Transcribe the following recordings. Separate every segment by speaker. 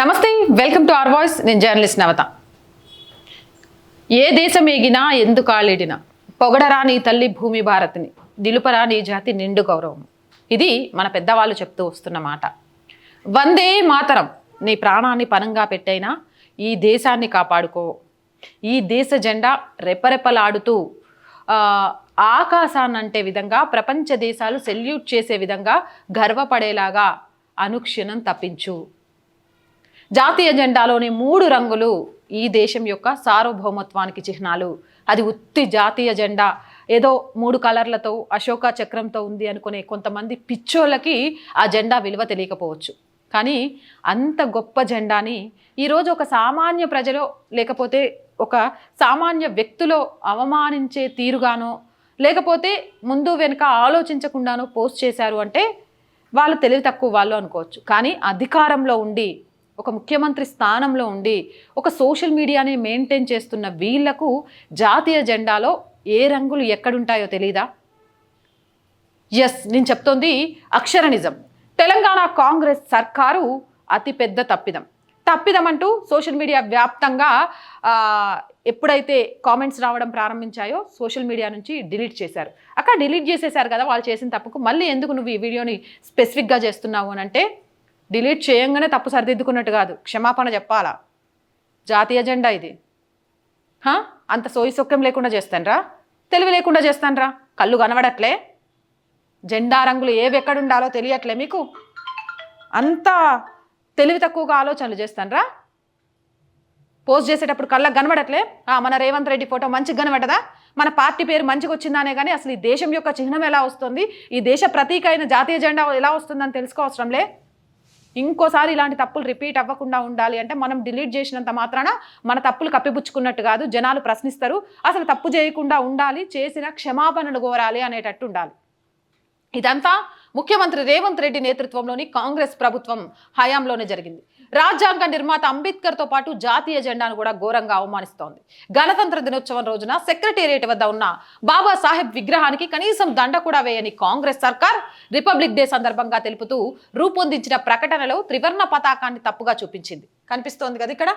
Speaker 1: నమస్తే welcome to are voice. నేను journalist నవత. ఏ దేశం ఎగినా ఎందుకు ఆళిడినా పొగడరా నీ తల్లి భూమి భారత్ని నిలుపరా నీ జాతి నిండు గౌరవం ఇది మన పెద్దవాళ్ళు చెప్తూ వస్తున్న మాట. వందే మాతరం నీ ప్రాణాన్ని పనంగా పెట్టైనా ఈ దేశాన్ని కాపాడుకో. ఈ దేశ జెండా రెపరెపలాడుతూ ఆకాశాన్నంటే విధంగా ప్రపంచ దేశాలు సెల్యూట్ చేసే విధంగా గర్వపడేలాగా అనుక్షణం తప్పించు. జాతీయ జెండాలోని మూడు రంగులు ఈ దేశం యొక్క సార్వభౌమత్వానికి చిహ్నాలు. అది ఉత్తి జాతీయ జెండా. ఏదో మూడు కలర్లతో అశోక చక్రంతో ఉంది అనుకునే కొంతమంది పిచ్చోళ్ళకి ఆ జెండా విలువ తెలియకపోవచ్చు. కానీ అంత గొప్ప జెండాని ఈరోజు ఒక సామాన్య ప్రజలో లేకపోతే ఒక సామాన్య వ్యక్తిలో అవమానించే తీరుగానో లేకపోతే ముందు వెనుక ఆలోచించకుండానో పోస్ట్ చేశారు అంటే వాళ్ళు తెలివి తక్కువ వాళ్ళు అనుకోవచ్చు. కానీ అధికారంలో ఉండి ఒక ముఖ్యమంత్రి స్థానంలో ఉండి ఒక సోషల్ మీడియాని మెయింటైన్ చేస్తున్న వీళ్ళకు జాతీయ జెండాలో ఏ రంగులు ఎక్కడుంటాయో తెలీదా? ఎస్ నేను చెప్తోంది అక్షర నిజం తెలంగాణ కాంగ్రెస్ సర్కారు అతిపెద్ద తప్పిదం. తప్పిదం అంటూ సోషల్ మీడియా వ్యాప్తంగా ఎప్పుడైతే కామెంట్స్ రావడం ప్రారంభించాయో సోషల్ మీడియా నుంచి డిలీట్ చేశారు. అక్కడ డిలీట్ చేసేశారు కదా వాళ్ళు చేసిన తప్పుకు మళ్ళీ ఎందుకు నువ్వు ఈ వీడియోని స్పెసిఫిక్గా చేస్తున్నావు అని అంటే డిలీట్ చేయంగానే తప్పు సరిదిద్దుకున్నట్టు కాదు. క్షమాపణ చెప్పాలా? జాతీయ జెండా ఇది. హా? అంత సోయి లేకుండా చేస్తానరా? తెలివి లేకుండా చేస్తానరా? కళ్ళు కనబడట్లే? జెండా రంగులు ఏవి ఎక్కడుండాలో తెలియట్లే మీకు? అంత తెలివి తక్కువగా ఆలోచనలు చేస్తానరా? పోస్ట్ చేసేటప్పుడు కళ్ళకు కనబడట్లే? మన రేవంత్ రెడ్డి ఫోటో మంచిగా కనబడదా మన పార్టీ పేరు మంచిగా వచ్చిందానే కానీ అసలు ఈ దేశం యొక్క చిహ్నం ఎలా వస్తుంది? ఈ దేశ ప్రతీక అయిన జాతీయ జెండా ఎలా వస్తుందని తెలుసుకోవసరంలే ఇంకోసారి ఇలాంటి తప్పులు రిపీట్ అవ్వకుండా ఉండాలి అంటే మనం డిలీట్ చేసినంత మాత్రాన మన తప్పులు కప్పిపుచ్చుకున్నట్టు కాదు జనాలు ప్రశ్నిస్తారు. అసలు తప్పు చేయకుండా ఉండాలి చేసిన క్షమాపణలు కోరాలి అనేటట్టు ఉండాలి. ఇదంతా ముఖ్యమంత్రి రేవంత్ రెడ్డి నేతృత్వంలోని కాంగ్రెస్ ప్రభుత్వం హయాంలోనే జరిగింది. రాజ్యాంగ నిర్మాత అంబేద్కర్తో పాటు జాతీయ జెండాను కూడా ఘోరంగా అవమానిస్తోంది. గణతంత్ర దినోత్సవం రోజున సెక్రటేరియట్ వద్ద ఉన్న బాబాసాహెబ్ విగ్రహానికి కనీసం దండ కూడా వేయని కాంగ్రెస్ సర్కార్ రిపబ్లిక్ డే సందర్భంగా తెలుపుతూ రూపొందించిన ప్రకటనలో త్రివర్ణ పతాకాన్ని తప్పుగా చూపించింది. కనిపిస్తోంది కదా ఇక్కడ.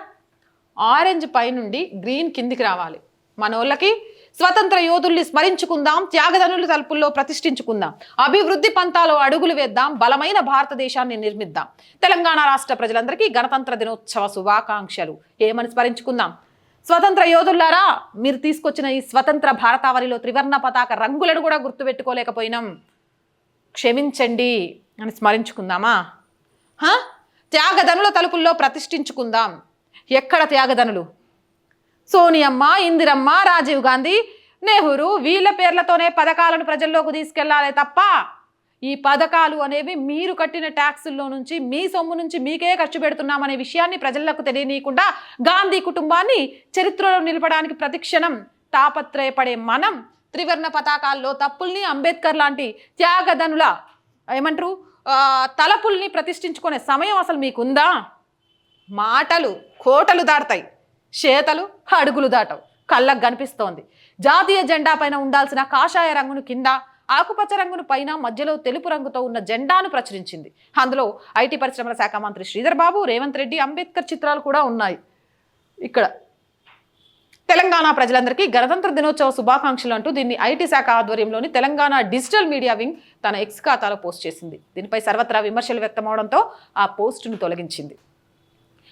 Speaker 1: ఆరెంజ్ పై నుండి గ్రీన్ కిందికి రావాలి. మనోళ్ళకి స్వతంత్ర యోధుల్ని స్మరించుకుందాం త్యాగధనుల తలుపుల్లో ప్రతిష్ఠించుకుందాం అభివృద్ధి పంతాలో అడుగులు వేద్దాం బలమైన భారతదేశాన్ని నిర్మిద్దాం. తెలంగాణ రాష్ట్ర ప్రజలందరికీ గణతంత్ర దినోత్సవ శుభాకాంక్షలు. ఏమని స్మరించుకుందాం? స్వతంత్ర యోధులారా మీరు తీసుకొచ్చిన ఈ స్వతంత్ర భారతావళిలో త్రివర్ణ పతాక రంగులను కూడా గుర్తుపెట్టుకోలేకపోయినాం. క్షమించండి అని స్మరించుకుందామా? త్యాగధనుల తలుపుల్లో ప్రతిష్ఠించుకుందాం. ఎక్కడ త్యాగధనులు? సోనియమ్మ ఇందిరమ్మ రాజీవ్ గాంధీ నెహ్రూ వీళ్ళ పేర్లతోనే పథకాలను ప్రజల్లోకి తీసుకెళ్ళాలి తప్ప ఈ పథకాలు అనేవి మీరు కట్టిన ట్యాక్సుల్లో నుంచి మీ సొమ్ము నుంచి మీకే ఖర్చు పెడుతున్నామనే విషయాన్ని ప్రజలకు తెలియనీయకుండా గాంధీ కుటుంబాన్ని చరిత్రలో నిలపడానికి ప్రతిక్షణం తాపత్రయపడే మనం త్రివర్ణ పతాకాల్లో తప్పుల్ని అంబేద్కర్ లాంటి త్యాగధనుల ఏమంటారు తలపుల్ని ప్రతిష్ఠించుకునే సమయం అసలు మీకుందా? మాటలు కోటలు దాడతాయి చేతలు అడుగులు దాటవు. కళ్ళకు కనిపిస్తోంది. జాతీయ జెండా పైన ఉండాల్సిన కాషాయ రంగును కింద ఆకుపచ్చ రంగును పైన మధ్యలో తెలుపు రంగుతో ఉన్న జెండాను ప్రచురించింది. అందులో ఐటీ పరిశ్రమల శాఖ మంత్రి శ్రీధర్ బాబు రేవంత్ రెడ్డి అంబేద్కర్ చిత్రాలు కూడా ఉన్నాయి. ఇక్కడ తెలంగాణ ప్రజలందరికీ గణతంత్ర దినోత్సవ శుభాకాంక్షలు అంటూ దీన్ని ఐటీ శాఖ ఆధ్వర్యంలోని తెలంగాణ డిజిటల్ మీడియా వింగ్ తన ఎక్స్ ఖాతాలో పోస్ట్ చేసింది. దీనిపై సర్వత్రా విమర్శలు వ్యక్తమవడంతో ఆ పోస్టును తొలగించింది.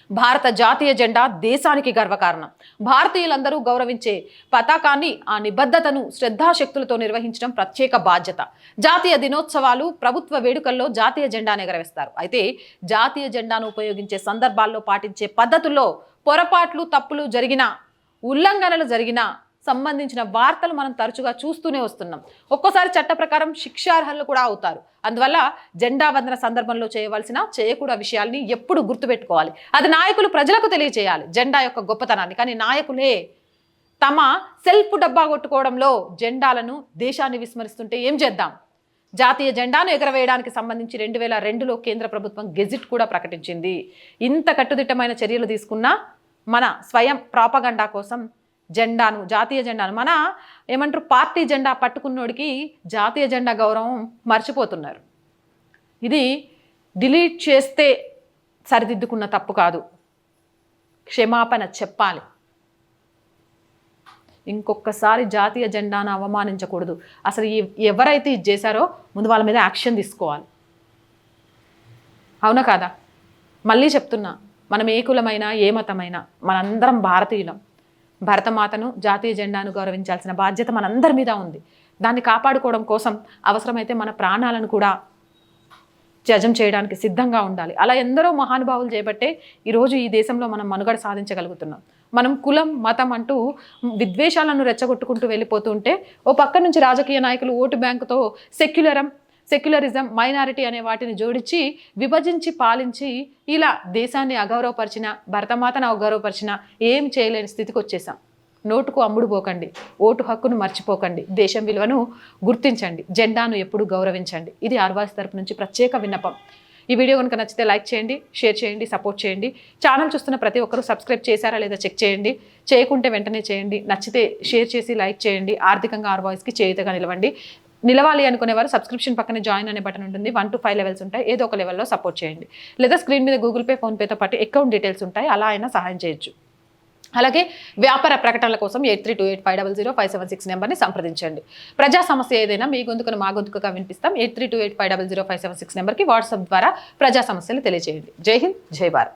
Speaker 1: భారత జాతీయ జెండా దేశానికి గర్వకారణం. భారతీయులందరూ గౌరవించే పతాకాన్ని ఆ నిబద్ధతను శ్రద్ధాశక్తులతో నిర్వహించడం ప్రత్యేక బాధ్యత. జాతీయ దినోత్సవాలు ప్రభుత్వ వేడుకల్లో జాతీయ జెండాను ఎగరవేస్తారు. అయితే జాతీయ జెండాను ఉపయోగించే సందర్భాల్లో పాటించే పద్ధతుల్లో పొరపాట్లు తప్పులు జరిగిన ఉల్లంఘనలు జరిగిన సంబంధించిన వార్తలు మనం తరచుగా చూస్తూనే వస్తున్నాం. ఒక్కోసారి చట్ట ప్రకారం శిక్షార్హులు కూడా అవుతారు. అందువల్ల జెండా వందన సందర్భంలో చేయవలసిన చేయకూడ విషయాల్ని ఎప్పుడు గుర్తుపెట్టుకోవాలి. అది నాయకులు ప్రజలకు తెలియజేయాలి జెండా యొక్క గొప్పతనాన్ని. కానీ నాయకులే తమ సెల్ఫ్ డబ్బా కొట్టుకోవడంలో జెండాలను దేశాన్ని విస్మరిస్తుంటే ఏం చేద్దాం? జాతీయ జెండాను ఎగరవేయడానికి సంబంధించి రెండు వేల రెండులో కేంద్ర ప్రభుత్వం గెజిట్ కూడా ప్రకటించింది. ఇంత కట్టుదిట్టమైన చర్యలు తీసుకున్నా మన స్వయం ప్రాపగండా కోసం జెండాను జాతీయ జెండాను. మన ఏమంటారు పార్టీ జెండా పట్టుకున్నోడికి జాతీయ జెండా గౌరవం మర్చిపోతున్నారు. ఇది డిలీట్ చేస్తే సరిదిద్దుకున్న తప్పు కాదు. క్షమాపణ చెప్పాలి. ఇంకొకసారి జాతీయ జెండాను అవమానించకూడదు. అసలు ఈ- ఎవరైతే ఇది చేశారో ముందు వాళ్ళ మీద యాక్షన్ తీసుకోవాలి. అవునా కాదా? మళ్ళీ చెప్తున్నా మనం ఏ కులమైనా ఏ మతమైనా మనందరం భారతీయులం. భరతమాతను జాతీయ జెండాను గౌరవించాల్సిన బాధ్యత మనందరి మీద ఉంది. దాన్ని కాపాడుకోవడం కోసం అవసరమైతే మన ప్రాణాలను కూడా త్యజం చేయడానికి సిద్ధంగా ఉండాలి. అలా ఎందరో మహానుభావులు చేపట్టే ఈరోజు ఈ దేశంలో మనం మనుగడ సాధించగలుగుతున్నాం. మనం కులం మతం అంటూ విద్వేషాలను రెచ్చగొట్టుకుంటూ వెళ్ళిపోతూ ఉంటే ఓ పక్క నుంచి రాజకీయ నాయకులు ఓటు బ్యాంకుతో సెక్యులరం సెక్యులరిజం మైనారిటీ అనే వాటిని జోడించి విభజించి పాలించి ఇలా దేశాన్ని అగౌరవపరిచిన భరతమాతను అగౌరవపరిచిన ఏం చేయలేని స్థితికి వచ్చేసాం. నోటుకు అమ్ముడు పోకండి ఓటు హక్కును మర్చిపోకండి దేశం విలువను గుర్తించండి జెండాను ఎప్పుడు గౌరవించండి. ఇది ఆర్వాస్ తరపు నుంచి ప్రత్యేక విన్నపం. ఈ వీడియో కనుక నచ్చితే లైక్ చేయండి షేర్ చేయండి సపోర్ట్ చేయండి. ఛానల్ చూస్తున్న ప్రతి ఒక్కరూ సబ్స్క్రైబ్ చేశారా లేదా చెక్ చేయండి. చేయకుంటే వెంటనే చేయండి. నచ్చితే షేర్ చేసి లైక్ చేయండి. ఆర్థికంగా ఆర్ వాయిస్కి చేయుతగా నిలవండి. నిలవాలి అనుకునేవారు సబ్స్క్రిప్షన్ పక్కన జాయిన్ అనే బటన్ ఉంటుంది. వన్ టు ఫైవ్ లెవెల్స్ ఉంటాయి. ఏదో ఒక లెవెల్లో సపోర్ట్ చేయండి. లేదా స్క్రీన్ మీద గూగుల్ పే ఫోన్పేతో పాటు అకౌంట్ డీటెయిల్స్ ఉంటాయి. అలా అయినా సహాయం చేయొచ్చు. అలాగే వ్యాపార ప్రకటనల కోసం eight three two eight five double zero five seven six నెంబర్ని సంప్రదించండి. ప్రజా సమస్య ఏదైనా మీ గొంతుకను మా గొంతుకుగా వినిపిస్తాం. Eight three two eight five double zero five seven six నెంబర్కి వాట్సాప్ ద్వారా ప్రజా సమస్యలు తెలియజేయండి. జై హింద్ జై భారత్.